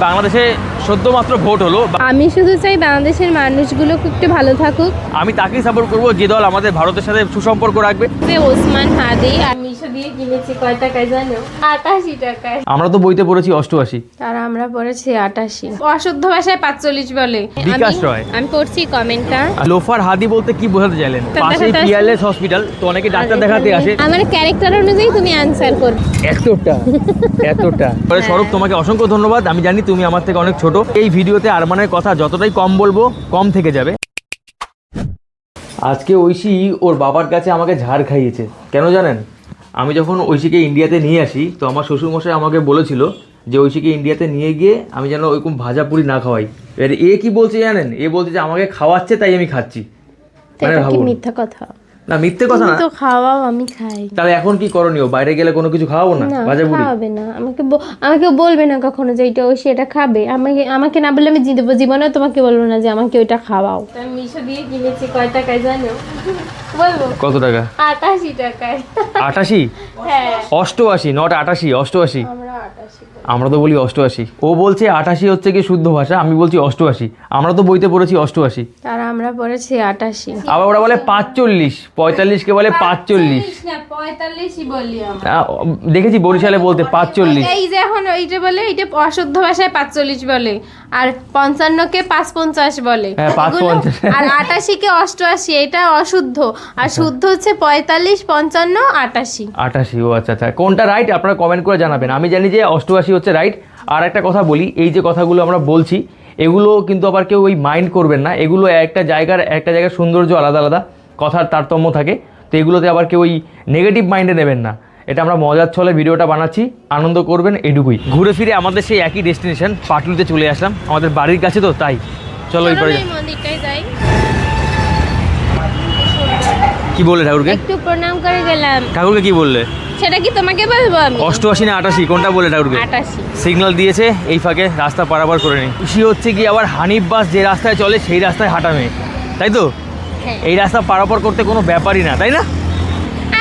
বাংলাদেশে সদ্য মাত্র ভোট হলো। আমি শুধু চাই বাংলাদেশের মানুষগুলো খুব একটু ভালো থাকুক। আমি তাকেই সাপোর্ট করব যে দল আমাদের ভারতের সাথে সুসম্পর্ক রাখবে। ওসমান হাদি আমি দিয়ে কিনেছি কয় টাকায় জানো? আটাশি টাকায়। আমরা তো বইতে পড়েছি অষ্টআশি। আর আমরা পড়েছি আটাশি। অশুদ্ধ ভাষায় পাঁচচল্লিশ বলে। বিকাশ আমি- রয়। আমি পড়ছি কমেন্টটা। লোফার হাদি বলতে কি বোঝাতে চাইলেন? পাশেই পিয়ারলেস হসপিটাল তো অনেকে ডাক্তার দেখাতে আসে। আমার ক্যারেক্টার অনুযায়ী তুমি আনসার করবে। এতটা এতটা। স্বরূপ তোমাকে অসংখ্য ধন্যবাদ। আমি জানি তুমি আমার থেকে অনেক ছোট। এই ভিডিওতে আরমানের কথা যতটাই কম বলব কম থেকে যাবে। আজকে ঐশী ওর বাবার কাছে আমাকে ঝাড় খাইয়েছে। কেন জানেন? আমি যখন ঐশীকে ইন্ডিয়াতে নিয়ে আসি তো আমার শ্বশুরমশাই আমাকে বলেছিল যে ঐশীকে ইন্ডিয়াতে নিয়ে গিয়ে আমি যেন ওইরকম ভাজা পুরি না খাওয়াই। এবার এ কি বলছে জানেন? এ বলছে যে আমাকে খাওয়াচ্ছে তাই আমি খাচ্ছি। মানে ভাবুন। মিথ্যা কথা? না মিথ্যে কথা না। তো খাওয়াও আমি খাই। তাহলে এখন কি করণীয়? বাইরে গেলে কোনো কিছু খাওয়াবো না? ভাজা পুরি খাওয়াবে না। আমাকে আমাকে বলবে না কখনো যে এটা ও সেটা খাবে। আমাকে আমাকে না বললে আমি জিতবো জীবনে তোমাকে বলব না যে আমাকে ওইটা খাওয়াও। আমি মিশো দিয়ে কিনেছি কয় টাকায় জানো? বলব। কত টাকা? আটাশি টাকায়। আটাশি? হ্যাঁ। অষ্টআশি নট আটাশি অষ্টআশি। আমরা আটাশি আমরা তো বলি অষ্টআশি। ও বলছে আটাশি হচ্ছে কি শুদ্ধ ভাষা আমি বলছি অষ্টআশি। আমরা তো বইতে পড়েছি অষ্টআশি। আর আমরা পড়েছি আটাশি। আবার ওরা বলে পাঁচচল্লিশ পঁয়তাল্লিশকে বলে পাঁচচল্লিশ। দেখেছি বরিশালে বলতে পাঁচচল্লিশ। এই যে এখন ওইটা বলে এইটা অশুদ্ধ ভাষায় পাঁচচল্লিশ বলে। আর পঞ্চান্নকে পাঁচ পঞ্চাশ বলে। হ্যাঁ। আর আটাশিকে অষ্টআশি এটা অশুদ্ধ। আর শুদ্ধ হচ্ছে পঁয়তাল্লিশ পঞ্চান্ন আটাশি। আটাশি ও আচ্ছা আচ্ছা। কোনটা রাইট আপনারা কমেন্ট করে জানাবেন। আমি জানি যে অষ্টআশি হচ্ছে রাইট আর একটা কথা বলি এই যে কথাগুলো আমরা বলছি এগুলো কিন্তু আবার কেউ ওই মাইন্ড করবেন না। এগুলো একটা জায়গার একটা জায়গার সৌন্দর্য আলাদা আলাদা। কথার তারতম্য থাকে তো এগুলোতে আবার কেউ ওই নেগেটিভ মাইন্ডে নেবেন না। এটা আমরা মজার ছলে ভিডিওটা বানাচ্ছি আনন্দ করবেন এটুকুই। ঘুরে ফিরে আমাদের সেই একই ডেস্টিনেশন পাটুলিতে চলে আসলাম আমাদের বাড়ির কাছে তো তাই। চলো ওই পারে যাই। কি বললে ঠাকুরকে? একটু প্রণাম করে গেলাম। ঠাকুরকে কি বললে? সেটা কি তোমাকে বলব আমি? অষ্টআশি না আটাশি? কোনটা বলে ঠাকুরকে? আটাশি। সিগন্যাল দিয়েছে এই ফাঁকে রাস্তা পারাপার করে নিই খুশি হচ্ছে কি আবার হানিফ বাস যে রাস্তায় চলে সেই রাস্তায় হাঁটা মেয়ে। তাই তো। এই রাস্তা পারাপার করতে কোনো ব্যাপারই না তাই না?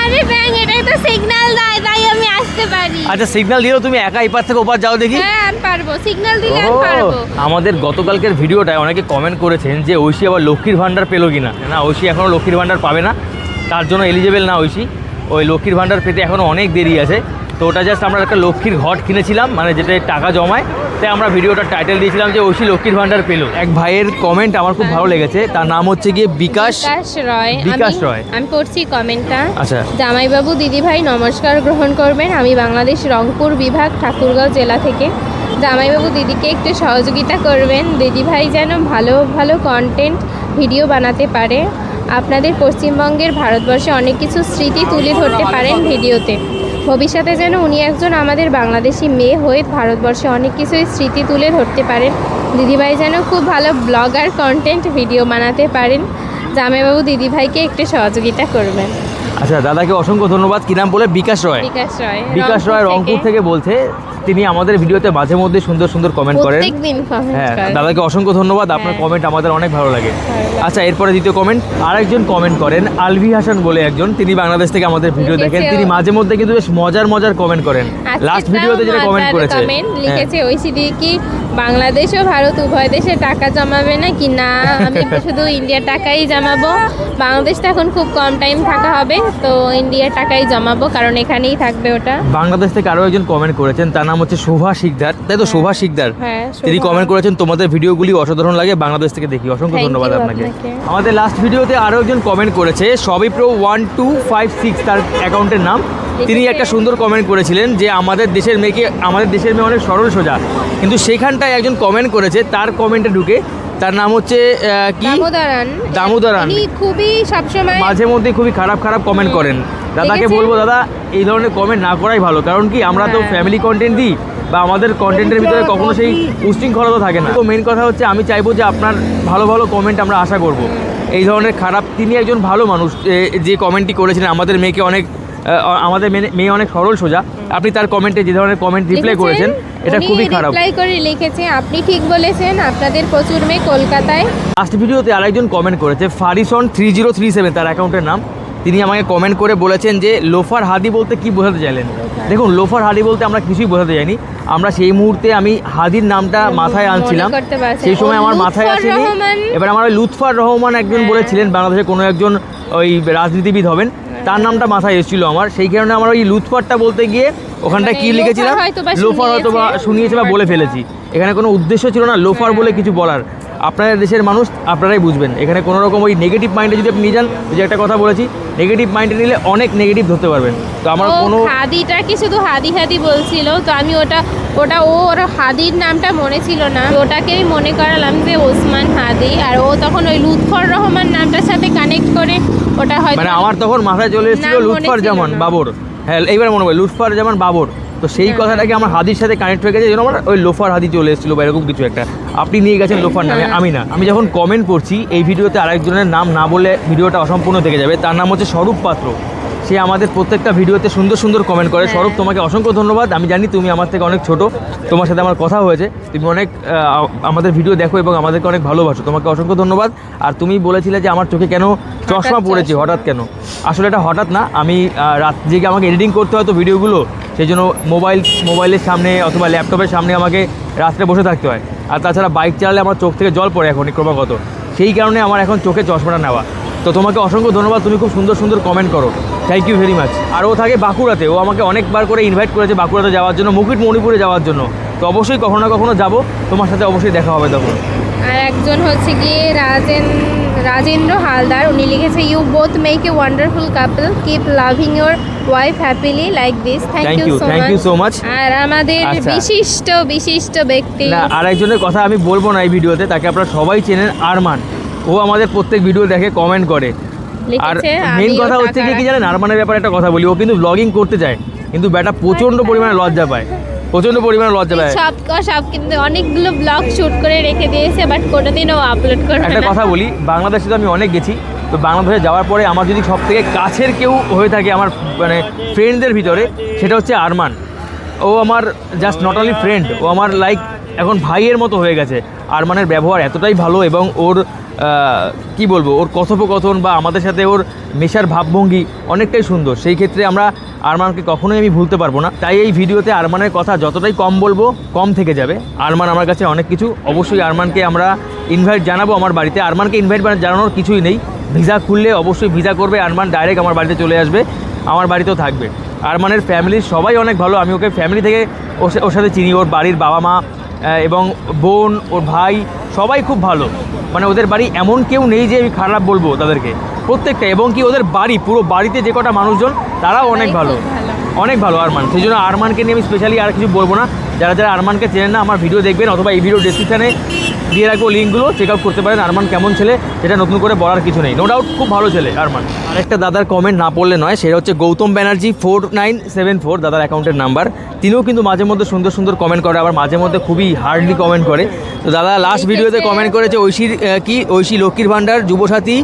আরে ব্যাং এটাই তো সিগন্যাল দেয় তাই আমি আসতে পারি। আচ্ছা সিগন্যাল দিলেও তুমি একা এপার থেকে ওপার যাও দেখি। হ্যাঁ আমি পারব। সিগন্যাল দিলে আমি পারব। আমাদের গতকালকের ভিডিওটায় অনেকে কমেন্ট করেছেন যে ঐশী আবার লক্ষ্মীর ভান্ডার পেল কিনা? না ঐশী এখনও লক্ষ্মীর ভান্ডার পাবে না। তার জন্য এলিজেবল না ঐশী। ওই লক্ষ্মীর ভাণ্ডার পেতে এখনও অনেক দেরি আছে। তো ওটা জাস্ট আমরা একটা লক্ষ্মীর ঘট কিনেছিলাম মানে যেটা টাকা জমায়। তাই আমরা ভিডিওটা টাইটেল দিয়েছিলাম যে ঐশী লক্ষ্মীর ভাণ্ডার পেল। এক ভাইয়ের কমেন্ট আমার খুব ভালো লেগেছে তার নাম হচ্ছে গিয়ে বিকাশ রয়। বিকাশ রয়। আমি পড়ছি কমেন্টটা। আচ্ছা। জামাইবাবু দিদিভাই নমস্কার গ্রহণ করবেন। আমি বাংলাদেশ রংপুর বিভাগ ঠাকুরগাঁও জেলা থেকে। জামাইবাবু দিদিকে একটু সহযোগিতা করবেন। দিদিভাই যেন ভালো ভালো কন্টেন্ট ভিডিও বানাতে পারে। আপনাদের পশ্চিমবঙ্গের ভারতবর্ষে অনেক কিছু স্মৃতি তুলে ধরতে পারেন ভিডিওতে ভবিষ্যতে যেন উনি একজন আমাদের বাংলাদেশি মেয়ে হয়ে ভারতবর্ষে অনেক কিছুই স্মৃতি তুলে ধরতে পারেন। দিদিভাই যেন খুব ভালো ব্লগার কন্টেন্ট ভিডিও বানাতে পারেন। জামাইবাবু দিদিভাইকে একটু সহযোগিতা করবেন। আচ্ছা দাদাকে অসংখ্য ধন্যবাদ। কি নাম বলে? বিকাশ রয়। বিকাশ রয় বিকাশ রয় রংপুর থেকে বলছে তিনি আমাদের ভিডিওতে মাঝে মধ্যে সুন্দর সুন্দর কমেন্ট করেন। হ্যাঁ দাদাকে অসংখ্য ধন্যবাদ। আপনার হ্যাঁ। কমেন্ট আমাদের অনেক ভালো লাগে। আচ্ছা এরপরে দ্বিতীয় কমেন্ট আরেকজন কমেন্ট করেন আলভি হাসান বলে একজন। তিনি বাংলাদেশ থেকে আমাদের ভিডিও দেখেন। তিনি মাঝে মধ্যে কিন্তু বেশ মজার মজার কমেন্ট করেন। লাস্ট ভিডিওতে যেটা কমেন্ট করেছে। হ্যাঁ। লিখেছে ঐশিদি কি বাংলাদেশ ও ভারত উভয় দেশে টাকা জমাবে না কি না আমি শুধু ইন্ডিয়ার টাকাই জমাবো। বাংলাদেশ তো এখন খুব কম টাইম থাকা হবে তো ইন্ডিয়ার টাকাই জমাবো কারণ এখানেই থাকবে ওটা। বাংলাদেশ থেকে আরও একজন কমেন্ট করেছেন তার নাম হচ্ছে শোভা শিকদার। তাই তো? শোভা শিকদার। হ্যাঁ তিনি কমেন্ট করেছেন তোমাদের ভিডিওগুলি অসাধারণ লাগে বাংলাদেশ থেকে দেখি। অসংখ্য ধন্যবাদ আপনাকে। আপনাকে। আমাদের লাস্ট ভিডিওতে আরও একজন কমেন্ট করেছে সবই pro one two five six তার অ্যাকাউন্টের নাম। তিনি একটা সুন্দর কমেন্ট করেছিলেন যে আমাদের দেশের মেয়েকে আমাদের দেশের মেয়ে অনেক সরল সোজা। কিন্তু সেখানটায় একজন কমেন্ট করেছে তার কমেন্টে ঢুকে তার নাম হচ্ছে কি? দামোদরান। দামোদরান। উনি খুবই সবসময় মাঝে মধ্যে খুবই খারাপ খারাপ কমেন্ট করেন। দাদাকে বলব দাদা এই ধরনের কমেন্ট না করাই ভালো। কারণ কি আমরা তো। ফ্যামিলি কন্টেন্ট দিই বা আমাদের কন্টেন্টের ভিতরে কখনো সেই উশৃঙ্খলতা থাকে না। তো মেন কথা হচ্ছে আমি চাইব যে আপনার ভালো ভালো কমেন্ট আমরা আশা করব। এই ধরনের খারাপ তিনি একজন ভালো মানুষ। যে কমেন্টটি করেছিলেন আমাদের মেয়েকে অনেক আমাদের মেয়ে- মেয়ে অনেক সরল সোজা। আপনি তার কমেন্টে যে ধরনের কমেন্ট রিপ্লাই করেছেন এটা খুবই খারাপ। রিপ্লাই করে লিখেছে আপনি ঠিক বলেছেন আপনাদের প্রচুর মেয়ে কলকাতায়। লাস্ট ভিডিওতে আরেকজন কমেন্ট করেছে ফারিসন থ্রি জিরো থ্রি সেভেন তার অ্যাকাউন্টের নাম। তিনি আমাকে কমেন্ট করে বলেছেন যে লোফার হাদি বলতে কি বোঝাতে চাইলেন? দেখুন লোফার হাদি বলতে আমরা কিছুই বোঝাতে চাইনি আমরা সেই মুহূর্তে আমি হাদির নামটা মাথায় আনছিলাম। সেই সময় আমার মাথায় আসেনি। এবার আমার ওই লুৎফার রহমান একজন হ্যাঁ। বলেছিলেন বাংলাদেশের কোনো একজন ওই রাজনীতিবিদ হবেন। তার নামটা মাথায় এসেছিল আমার। সেই কারণে আমার ওই লুৎফারটা বলতে গিয়ে ওখানটা মানে কি লোফার লিখেছিলাম? লোফার হয়তো বা শুনিয়েছে, বা বলে ফেলেছি। এখানে কোনো উদ্দেশ্য ছিল না লোফার বলে কিছু বলার। আপনাদের দেশের মানুষ আপনারাই বুঝবেন। এখানে কোনো রকম ওই নেগেটিভ মাইন্ডে যদি আপনি নিয়ে যান যে একটা কথা বলেছি নেগেটিভ মাইন্ডে নিলে অনেক নেগেটিভ ধরতে পারবেন। তো আমার কোনো হাদিটা কি শুধু হাদি হাদি বলছিল? তো আমি ওটা ওটা ও ওর হাদির নামটা মনে ছিল না। ওটাকেই মনে করালাম যে ওসমান হাদি। আর ও তখন ওই লুৎফর রহমান নামটার সাথে কানেক্ট করে ওটা হয়তো মানে আমার তখন মাথায় চলে এসেছিল মনে জামান বাবর। হ্যাঁ এইবার মনে হয় লুৎফার যেমন বাবর। তো সেই হ্যাঁ। কথাটাকে আমার হাদির সাথে কানেক্ট হয়ে গেছে জন্য আমার ওই লোফার হাদি চলে এসেছিল বা এরকম কিছু একটা। আপনি নিয়ে গেছেন লোফার নামে হ্যাঁ। আমি না। আমি যখন কমেন্ট করছি এই ভিডিওতে আরেকজনের নাম না বলে ভিডিওটা অসম্পূর্ণ থেকে যাবে। তার নাম হচ্ছে স্বরূপ পাত্র। সে আমাদের প্রত্যেকটা ভিডিওতে সুন্দর সুন্দর কমেন্ট করে। হ্যাঁ। স্বরূপ তোমাকে অসংখ্য ধন্যবাদ। আমি জানি তুমি আমার থেকে অনেক ছোট। তোমার সাথে আমার কথা হয়েছে। তুমি অনেক আমাদের ভিডিও দেখো এবং আমাদেরকে অনেক ভালোবাসো। তোমাকে অসংখ্য ধন্যবাদ। আর তুমি বলেছিলে যে আমার চোখে কেন চশমা। পড়েছে। হঠাৎ কেন? আসলে এটা হঠাৎ না, আমি রাত জেগে আমাকে এডিটিং করতে হয় তো ভিডিওগুলো সেই জন্য মোবাইল মোবাইলের সামনে অথবা ল্যাপটপের সামনে আমাকে রাত্রে বসে থাকতে হয়। আর তাছাড়া বাইক চালালে আমার চোখ থেকে জল পড়ে এখন ক্রমাগত। সেই কারণে আমার এখন চোখে চশমাটা নেওয়া। তো তোমাকে অসংখ্য ধন্যবাদ, তুমি খুব সুন্দর সুন্দর কমেন্ট করো। থ্যাংক ইউ ভেরি মাচ আর ও থাকে বাঁকুড়াতে, ও আমাকে অনেকবার করে ইনভাইট করেছে বাঁকুড়াতে যাওয়ার জন্য মুকুট মণিপুরে যাওয়ার জন্য। তো অবশ্যই কখনো না কখনো যাব, তোমার সাথে অবশ্যই দেখা হবে তখন। আর একজন হচ্ছে গিয়ে রাজেন রাজেন্দ্র হালদার। উনি লিখেছে you both make a wonderful couple keep loving your wife happily like this thank you so thank you so much. আর আমাদের আচ্ছা। বিশিষ্ট বিশিষ্ট ব্যক্তি না আরেকজনের কথা আমি বলব না এই ভিডিওতে তাকে আপনারা সবাই চেনেন আরমান। ও আমাদের প্রত্যেক ভিডিও দেখে কমেন্ট করে। আর মেন কথা হচ্ছে কি জানেন? আরমানের ব্যাপারে একটা কথা বলি ও কিন্তু ব্লগিং করতে চায় কিন্তু ব্যাটা প্রচণ্ড পরিমাণে লজ্জা পায়। প্রচণ্ড পরিমাণে লজ্জা পায়। সব সব কিন্তু অনেকগুলো ব্লগ শুট করে রেখে দিয়েছে বাট কোনোদিনও আপলোড করবে একটা কথা বলি বাংলাদেশে তো আমি অনেক গেছি তো বাংলাদেশে যাওয়ার পরে আমার যদি সব থেকে কাছের কেউ হয়ে থাকে আমার মানে ফ্রেন্ডদের ভিতরে সেটা হচ্ছে আরমান। ও আমার জাস্ট নট অনলি ফ্রেন্ড ও আমার লাইক এখন ভাইয়ের মতো হয়ে গেছে। আরমানের ব্যবহার এতটাই ভালো এবং ওর কি বলব, ওর কথোপকথন বা আমাদের সাথে ওর মেশার ভাবভঙ্গি অনেকটাই সুন্দর। সেই ক্ষেত্রে আমরা আরমানকে কখনোই আমি ভুলতে পারব না। তাই এই ভিডিওতে আরমানের কথা যতটাই কম বলব, কম থেকে যাবে। আরমান আমার কাছে অনেক কিছু। অবশ্যই আরমানকে আমরা ইনভাইট জানাব আমার বাড়িতে। আরমানকে ইনভাইট জানানোর কিছুই নেই। ভিসা খুললে অবশ্যই ভিসা করবে। আরমান ডাইরেক্ট আমার বাড়িতে চলে আসবে। আমার বাড়িতেও থাকবে। আরমানের ফ্যামিলির সবাই অনেক ভালো। আমি ওকে ফ্যামিলি থেকে ওর সাথে চিনি। ওর বাড়ির বাবা মা এবং বোন ওর ভাই সবাই খুব ভালো। মানে ওদের বাড়ি এমন কেউ নেই যে আমি খারাপ বলব তাদেরকে। প্রত্যেকটা এবং কি ওদের বাড়ি পুরো বাড়িতে যে কটা মানুষজন তারাও অনেক ভালো। অনেক ভালো আরমান। সেই জন্য আরমানকে নিয়ে আমি স্পেশালি আর কিছু বলব না। যারা যারা আরমানকে চেনেন না আমার ভিডিও দেখবেন অথবা এই ভিডিও ডিসক্রিপশানে দিয়ে রাখব লিঙ্কগুলো চেক আউট করতে পারেন। আরমান কেমন ছেলে সেটা নতুন করে বলার কিছু নেই। নো ডাউট খুব ভালো ছেলে আরমান। আরেকটা দাদার কমেন্ট না পড়লে নয় সেটা হচ্ছে Gautam Banerjee four nine seven four দাদার অ্যাকাউন্টের নাম্বার তিনিও কিন্তু মাঝে মধ্যে সুন্দর সুন্দর কমেন্ট করে আবার মাঝে মধ্যে খুবই হার্ডলি কমেন্ট করে। তো দাদা লাস্ট ভিডিওতে কমেন্ট করেছে ঐশীর কি? ঐশী লক্ষ্মীর ভাণ্ডার যুবসাথী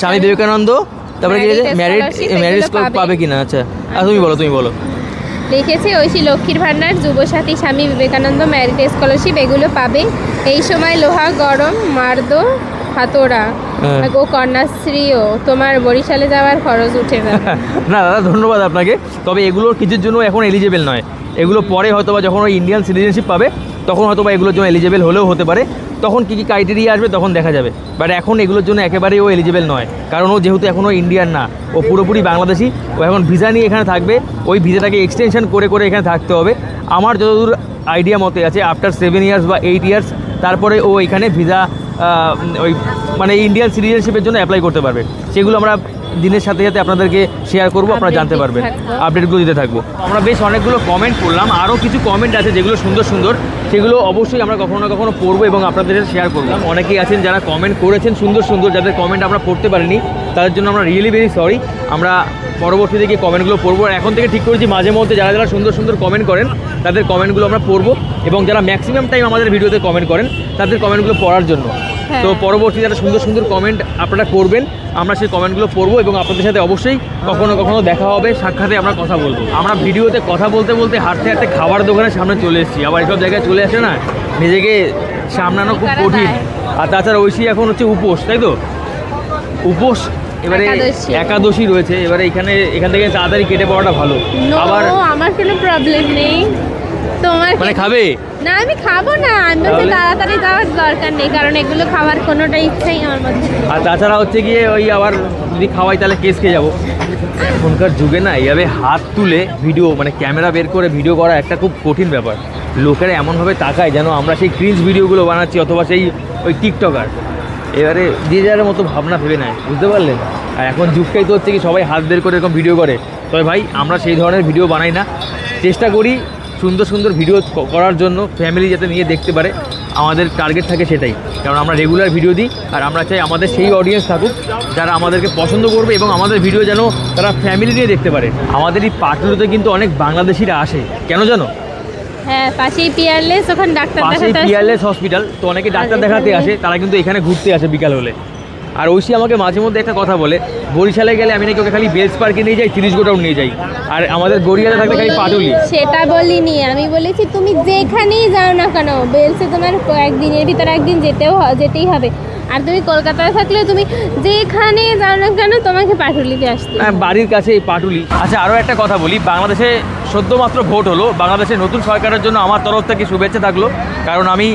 স্বামী বিবেকানন্দ। তারপরে কি ম্যারিড পাবে। পাবে কিনা? আচ্ছা। আর তুমি বলো তুমি বলো। লিখেছে ঐশী লক্ষ্মীর ভাণ্ডার যুবসাথী স্বামী বিবেকানন্দ ম্যারিট স্কলারশিপ এগুলো পাবে। এই সময় লোহা গরম মার্দ হাতোড়া হ্যাঁ। ও কন্যাশ্রীও। তোমার বরিশালে যাওয়ার খরচ উঠে যাবে। না দাদা ধন্যবাদ আপনাকে। তবে এগুলোর কিছুর জন্য এখন এলিজেবল নয়। এগুলো পরে হয়তো বা যখন ওই ইন্ডিয়ান সিটিজেনশিপ পাবে তখন হয়তো বা এগুলোর জন্য এলিজেবল হলেও হতে পারে। তখন কী কী ক্রাইটেরিয়া আসবে তখন দেখা যাবে। বাট এখন এগুলোর জন্য একেবারেই ও এলিজেবল নয়। কারণ ও যেহেতু এখনও ইন্ডিয়ান না, ও পুরোপুরি বাংলাদেশি, ও এখন ভিসা নিয়ে এখানে থাকবে। ওই ভিসাটাকে এক্সটেনশন করে করে এখানে থাকতে হবে। আমার যতদূর আইডিয়া মতে আছে আফটার সেভেন ইয়ার্স বা এইট ইয়ার্স তারপরে ও এখানে ভিসা ওই মানে ইন্ডিয়ান সিটিজেনশিপের জন্য অ্যাপ্লাই করতে পারবে। সেগুলো আমরা দিনের সাথে সাথে আপনাদেরকে শেয়ার করব আপনারা জানতে পারবেন। আপডেটগুলো দিতে থাকব। আমরা বেশ অনেকগুলো কমেন্ট করলাম আরও কিছু কমেন্ট আছে যেগুলো সুন্দর সুন্দর সেগুলো অবশ্যই আমরা কখনো না কখনো পড়ব এবং আপনাদের সাথে শেয়ার করব। অনেকেই আছেন যারা কমেন্ট করেছেন সুন্দর সুন্দর যাদের কমেন্ট আমরা পড়তে পারিনি তাদের জন্য আমরা রিয়েলি ভেরি সরি আমরা পরবর্তীতে গিয়ে কমেন্টগুলো পড়ব। আর এখন থেকে ঠিক করেছি মাঝে মধ্যে যারা যারা সুন্দর সুন্দর কমেন্ট করেন তাদের কমেন্টগুলো আমরা পড়ব এবং যারা ম্যাক্সিমাম টাইম আমাদের ভিডিওতে কমেন্ট করেন তাদের কমেন্টগুলো পড়ার জন্য। তো পরবর্তী যারা সুন্দর সুন্দর কমেন্ট আপনারা করবেন। আমরা সেই কমেন্টগুলো পড়ব এবং আপনাদের সাথে অবশ্যই কখনো কখনো দেখা হবে সাক্ষাতে আমরা কথা বলব। আমরা ভিডিওতে কথা বলতে বলতে হাঁটতে হাঁটতে খাবার দোকানের সামনে চলে এসেছি। আবার এসব জায়গায় চলে আসে না নিজেকে সামলানো খুব কঠিন। আর তাছাড়া ঐশী এখন হচ্ছে উপোস তাই তো? উপোস এবারে একাদশী। একাদশী রয়েছে। এবারে এখানে এখান থেকে তাড়াতাড়ি কেটে পড়াটা ভালো। আবার আমার কোনো প্রবলেম নেই। তোমার মানে খাবে? না আমি খাব না। আমি বলছি তাড়াতাড়ি যাওয়ার দরকার নেই কারণ এগুলো খাবার কোনোটা ইচ্ছাই আমার মধ্যে আর তাছাড়া হচ্ছে গিয়ে ওই আবার যদি খাওয়াই তাহলে কেস খেয়ে যাব। এখনকার যুগে না এইভাবে হাত তুলে ভিডিও মানে ক্যামেরা বের করে ভিডিও করা একটা খুব কঠিন ব্যাপার। লোকেরা এমনভাবে তাকায় যেন আমরা সেই ক্রিঞ্জ ভিডিওগুলো বানাচ্ছি অথবা সেই ওই টিকটকার এবারে যে যার মতো ভাবনা ভেবে নেয় বুঝতে পারলেন? আর এখন যুগটাই তো হচ্ছে কি সবাই হাত বের করে এরকম ভিডিও করে। তবে ভাই আমরা সেই ধরনের ভিডিও বানাই না। চেষ্টা করি সুন্দর সুন্দর ভিডিও করার জন্য ফ্যামিলি যাতে নিয়ে দেখতে পারে আমাদের টার্গেট থাকে সেটাই। কারণ আমরা রেগুলার ভিডিও দিই আর আমরা চাই আমাদের সেই অডিয়েন্স থাকুক যারা আমাদেরকে পছন্দ করবে এবং আমাদের ভিডিও যেন তারা ফ্যামিলি নিয়ে দেখতে পারে। আমাদের এই পাটুলোতে কিন্তু অনেক বাংলাদেশিরা আসে। কেন জানো? হ্যাঁ পাশেই পিয়ারলেস ওখানে ডাক্তার দেখাতে পিয়ারলেস হসপিটাল তো অনেকে ডাক্তার দেখাতে আসে তারা কিন্তু এখানে ঘুরতে আসে বিকাল হলে। আর ঐশী আমাকে মাঝে মধ্যে একটা কথা বলে বরিশালে গেলে আমি নাকি ওকে খালি বেলস পার্কে নিয়ে যাই তিরিশ গোটাও নিয়ে যাই। আর আমাদের গড়িয়াতে থাকলে খালি পাটুলি। সেটা বলিনি আমি বলেছি তুমি যেখানেই যাও না কেন বেলসে তোমার একদিনের ভিতরে একদিন যেতেও যেতেই হবে। আর তুমি কলকাতায় থাকলে তুমি যেখানে যাও না কেন তোমাকে পাটুলিতে আসতে হ্যাঁ, বাড়ির কাছে এই পাটুলি। আচ্ছা আরও একটা কথা বলি বাংলাদেশে সদ্যমাত্র ভোট হলো বাংলাদেশের নতুন সরকারের জন্য আমার তরফ থেকে শুভেচ্ছা থাকল কারণ আমি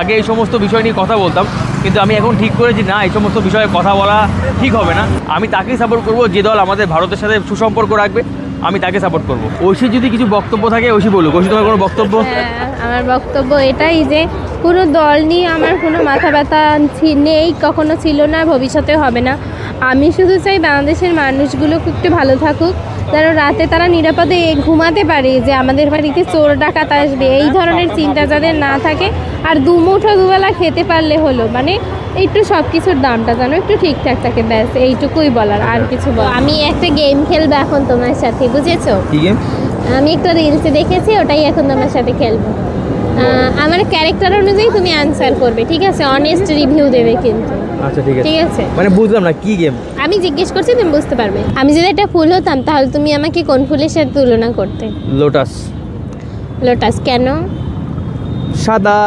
আগে এই সমস্ত বিষয় নিয়ে কথা বলতাম কিন্তু আমি এখন ঠিক করেছি না এই সমস্ত বিষয়ে কথা বলা ঠিক হবে না। আমি তাকেই সাপোর্ট করব যে দল আমাদের ভারতের সাথে সুসম্পর্ক রাখবে আমি তাকে সাপোর্ট করব। ঐশী যদি কিছু বক্তব্য থাকে ঐশী বলুক। ঐশী তোমার কোনো বক্তব্য? হ্যাঁ, আমার বক্তব্য এটাই যে কোনো দল নিয়ে আমার কোনো মাথা ব্যথা নেই কখনো ছিল না ভবিষ্যতে হবে না। আমি শুধু চাই বাংলাদেশের মানুষগুলো একটু ভালো থাকুক যেন রাতে তারা নিরাপদে ঘুমাতে পারে যে আমাদের বাড়িতে চোর ডাকাত আসবে। এই ধরনের চিন্তা যাদের না থাকে আর দুমুঠো দুবেলা খেতে পারলে হলো মানে একটু সব কিছুর দামটা যেন একটু ঠিকঠাক থাকে ব্যাস এইটুকুই বলার আর কিছু বল আমি একটা গেম খেলব এখন তোমার সাথে বুঝেছ? আমি একটা রিলসে দেখেছি ওটাই এখন তোমার সাথে খেলব। আমার ক্যারেক্টার অনুযায়ী তুমি আনসার করবে ঠিক আছে? অনেস্ট রিভিউ দেবে কিন্তু। আচ্ছা ঠিক আছে। ঠিক আছে। মানে বুঝলাম না কি গেম আমি জিজ্ঞেস করছি তুমি বুঝতে পারবে। আমি যদি একটা ফুল হতাম তাহলে তুমি আমাকে কোন ফুলের সাথে তুলনা করতে? লোটাস লোটাস কেন? সাদা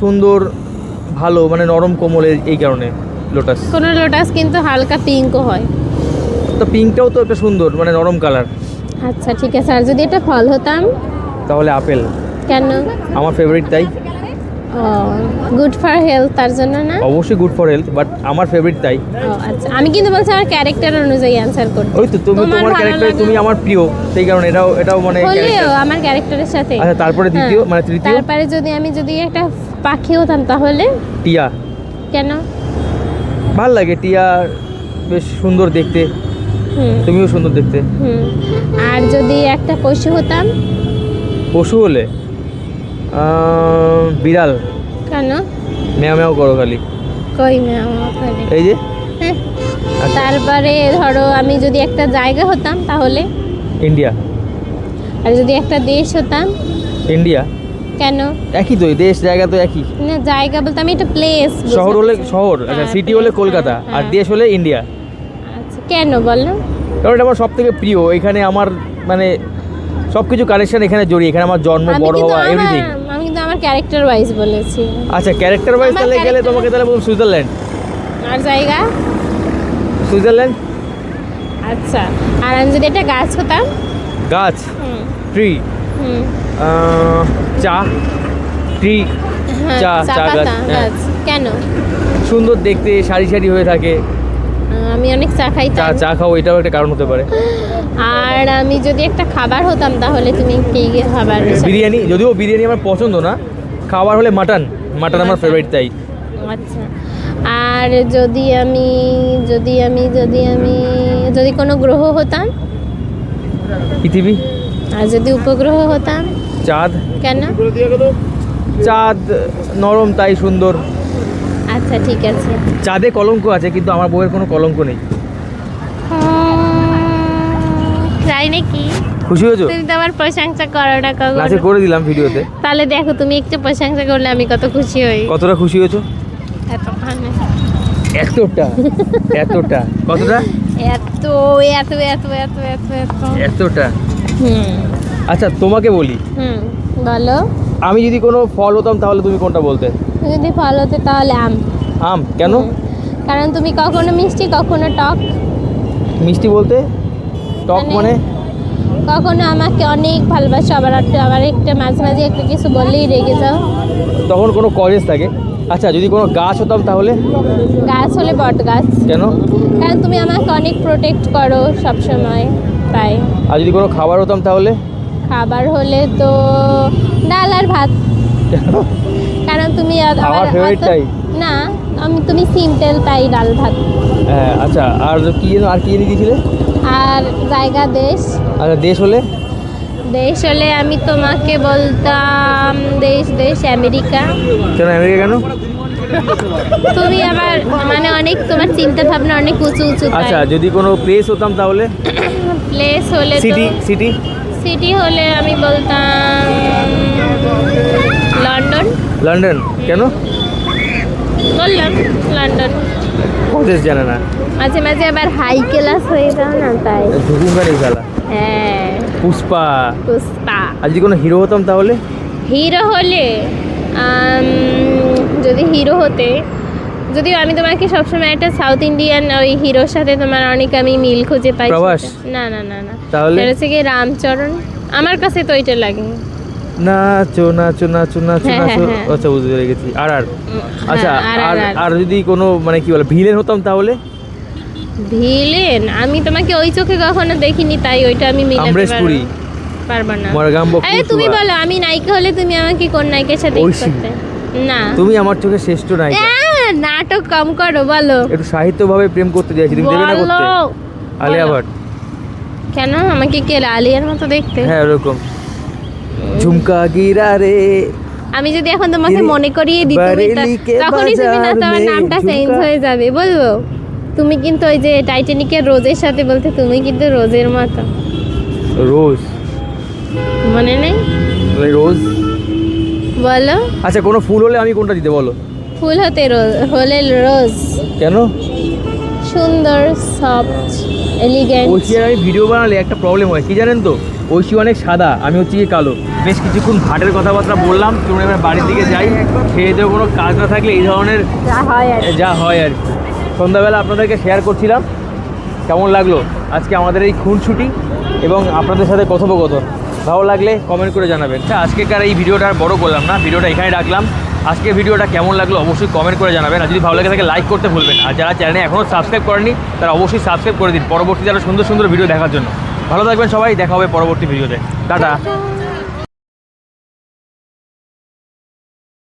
সুন্দর ভালো মানে নরম কোমলের এই কারণে লোটাস কোনো লোটাস কিন্তু হালকা পিঙ্কও হয়। তো পিঙ্কটাও তো একটা সুন্দর মানে নরম কালার। আচ্ছা ঠিক আছে। আর যদি এটা ফল হতাম? তাহলে আপেল। কেন? আমার ফেভারিট তাই। গুড ফর হেলথ তার জন্য না? অবশ্যই গুড ফর হেলথ বাট আমার ফেভারিট তাই। আচ্ছা। আমি কিন্তু বলছি আমার ক্যারেক্টার অনুযায়ী আনসার করতে। ওই তো তুমি তোমার ক্যারেক্টার তুমি আমার প্রিয় সেই কারণে এটাও এটাও মানে হলেও আমার ক্যারেক্টারের সাথে। আচ্ছা তারপরে দ্বিতীয় হ্যাঁ। মানে তৃতীয়? তারপরে যদি আমি যদি একটা পাখি হতাম তাহলে? টিয়া। কেন? ভালো লাগে টিয়া বেশ সুন্দর দেখতে। তুমিও সুন্দর দেখতে। হুম। আর যদি একটা পশু হতাম? পশু হলে? বিড়াল। কেন? ম্যাও ম্যাও করো খালি। কই ম্যাও ওখানে। এই যে। হ্যাঁ। আচ্ছা। তারপরে ধরো আমি যদি একটা জায়গা হতাম তাহলে? ইন্ডিয়া। আর যদি একটা দেশ হতাম? ইন্ডিয়া। কেন? একই তো দেশ জায়গা তো একই। না জায়গা বলতে আমি একটা প্লেস শহর হলে শহর আচ্ছা হ্যাঁ, সিটি হলে কলকাতা আর হ্যাঁ। দেশ হলে ইন্ডিয়া। আচ্ছা কেন বলো কারণ এটা আমার সব থেকে প্রিয় এখানে আমার মানে সব কিছু কানেকশন এখানে জড়িয়ে এখানে আমার জন্ম বড় হওয়া এভরিথিং আমার ক্যারেক্টার ওয়াইজ বলেছি। আচ্ছা ক্যারেক্টার ওয়াইজ তাহলে গেলে তোমাকে তাহলে বলব সুইজারল্যান্ড। আর জায়গা? সুইজারল্যান্ড? আচ্ছা আর আমি যদি একটা গাছ হতাম? গাছ? হুম। ট্রি? হুম। চা? ট্রি? হ্যাঁ, চা, চা গাছ, হ্যাঁ। গাছ। কেন? সুন্দর দেখতে সারি সারি হয়ে থাকে। আমি অনেক চা খাই চা চা খাও এটাও একটা কারণ হতে পারে। আর আমি যদি একটা খাবার হতাম তাহলে তুমি কি কি খাবার বিরিয়ানি যদিও বিরিয়ানি আমার পছন্দ না খাবার হলে মাটন মাটন আমার ফেভারিট তাই। আচ্ছা। আর যদি আমি যদি আমি যদি আমি যদি কোনো গ্রহ হতাম? পৃথিবী। আর যদি উপগ্রহ হতাম? চাঁদ। কেন? চাঁদ নরম তাই সুন্দর। আচ্ছা ঠিক আছে। চাঁদে কলঙ্ক আছে কিন্তু আমার বউয়ের কোনো কলঙ্ক নেই। তাই নাকি? খুশি হয়েছো? তুমি তো আমার প্রশংসা করো না কখনো। নাচে করে দিলাম ভিডিওতে। তাহলে দেখো তুমি একটু প্রশংসা করলে আমি কত খুশি হই। কতটা খুশি হয়েছো? এতখানে। এতটা এতটা। কতটা? এত এত এত এত এত এত। এতটা। হুম। আচ্ছা তোমাকে বলি। হুম বলো। আমি যদি কোনো ফল হতাম তাহলে তুমি কোনটা বলতে? যদি ফল হতে তাহলে আম। আম কেন? কারণ তুমি কখনো মিষ্টি কখনো টক। মিষ্টি বলতে? টক মানে- মানে? কখনো আমাকে অনেক ভালোবাসো আবার আবার একটা মাঝে মাঝে একটা কিছু বললেই রেগে যাও। তখন কোনো কলেজ থাকে? আচ্ছা যদি কোনো গাছ হতাম তাহলে? গাছ হলে বট গাছ। কেন? কারণ তুমি আমাকে অনেক প্রোটেক্ট করো সব সময় তাই। আর যদি কোনো খাবার হতাম তাহলে? খাবার হলে তো ডাল আর ভাত। কেন? কারণ তুমি আমার favorite না আমি তুমি সিম্পল তাই ডাল ভাত। হ্যাঁ আচ্ছা আর কি যেন আর কি দিয়েছিলে? আর জায়গা দেশ। আচ্ছা দেশ হলে? দেশ হলে আমি তোমাকে বলতাম দেশ দেশ আমেরিকা। কেন আমেরিকা কেন? তুমি আবার মানে অনেক তোমার চিন্তা ভাবনা অনেক উঁচু উঁচু আচ্ছা যদি কোনো প্লেস হতাম তাহলে? প্লেস হলে সিটি সিটি সিটি হলে আমি বলতাম লন্ডন। লন্ডন কেন? বললাম লন্ডন। কলেজ জানে না? মাঝে মাঝে আবার হাই ক্লাস হয়ে যাও না তাই? ঝুকুঙ্গা নেই খেলা। হ্যাঁ। পুষ্পা। পুষ্পা। আর যদি কোনো হিরো হতাম তাহলে? হিরো হলে যদি হিরো হতে যদিও আমি তোমাকে সবসময় একটা সাউথ ইন্ডিয়ান ওই হিরোর সাথে তোমার অনেক আমি মিল খুঁজে পাই? না না না না। তাহলে? হচ্ছে কি রামচরণ। আমার কাছে তো এটা লাগে নাচো নাচো নাচো নাচো হ্যাঁ, নাচো। হ্যাঁ, হ্যাঁ। আচ্ছা বুঝতে পেরে গেছি আর আর আচ্ছা আর, আর যদি কোনো মানে কি বলে ভিলেন হতাম তাহলে? ভিলেন? আমি তোমাকে ওই চোখে কখনো দেখিনি তাই ওইটা আমি মিলাতে পুরী। পারব না। আরে তুমি বলো আমি নায়িকা হলে তুমি আমাকে কোন নায়িকার সাথে। করতে? না। তুমি আমার চোখে শ্রেষ্ঠ নায়িকা। নাটক কম করো বলো। একটু সাহিত্যভাবে প্রেম করতে চাইছি তুমি দেবে না করতে? আলিয়া। ভাট। কেন? আমাকে কে আলিয়ার মতো দেখতে? হ্যাঁ ওরকম। ঝুমকা গিরা রে। আমি যদি এখন তোমাকে মনে করিয়ে দিই তুমি তা- বারেলি কে তখনই তুমি না তোমার নামটা চেঞ্জ হয়ে যাবে বলব? তুমি কিন্তু ওই যে টাইটানিকের রোজের সাথে বলতে তুমি কিন্তু রোজের মতো। রোজ? মনে নেই? মানে রোজ? বলো। আচ্ছা কোনো ফুল হলে আমি কোনটা দিতে বলো? ফুল হতে রোজ হলে রোজ। কেন? সুন্দর সফট এলিগেন্ট আর আমি ভিডিও বানালে একটা প্রবলেম হয় কি জানেন তো? ঐশী অনেক সাদা আমি হচ্ছে কি কালো। বেশ কিছুক্ষণ ঘাটের কথাবার্তা বললাম চলুন এবার বাড়ির দিকে যাই। খেয়ে দেওয়া কোনো কাজ না থাকলে এই ধরনের যা হয় আর সন্ধ্যাবেলা আপনাদেরকে শেয়ার করছিলাম কেমন লাগল? আজকে আমাদের এই খুনছুটি এবং আপনাদের সাথে কথোপকথন। ভালো লাগলে কমেন্ট করে জানাবেন। আচ্ছা আজকেকার এই ভিডিওটা আর বড় করলাম না ভিডিওটা এখানে রাখলাম। আজকে ভিডিওটা কেমন লাগল অবশ্যই কমেন্ট করে জানাবেন। আর যদি ভালো লাগে থাকে লাইক করতে ভুলবেন আর যারা চ্যানেলে এখনও সাবস্ক্রাইব করেনি তারা অবশ্যই সাবস্ক্রাইব করে দিন। পরবর্তী যারা সুন্দর সুন্দর ভিডিও দেখার জন্য। ভালো থাকবেন সবাই দেখা হবে পরবর্তী ভিডিওতে টাটা।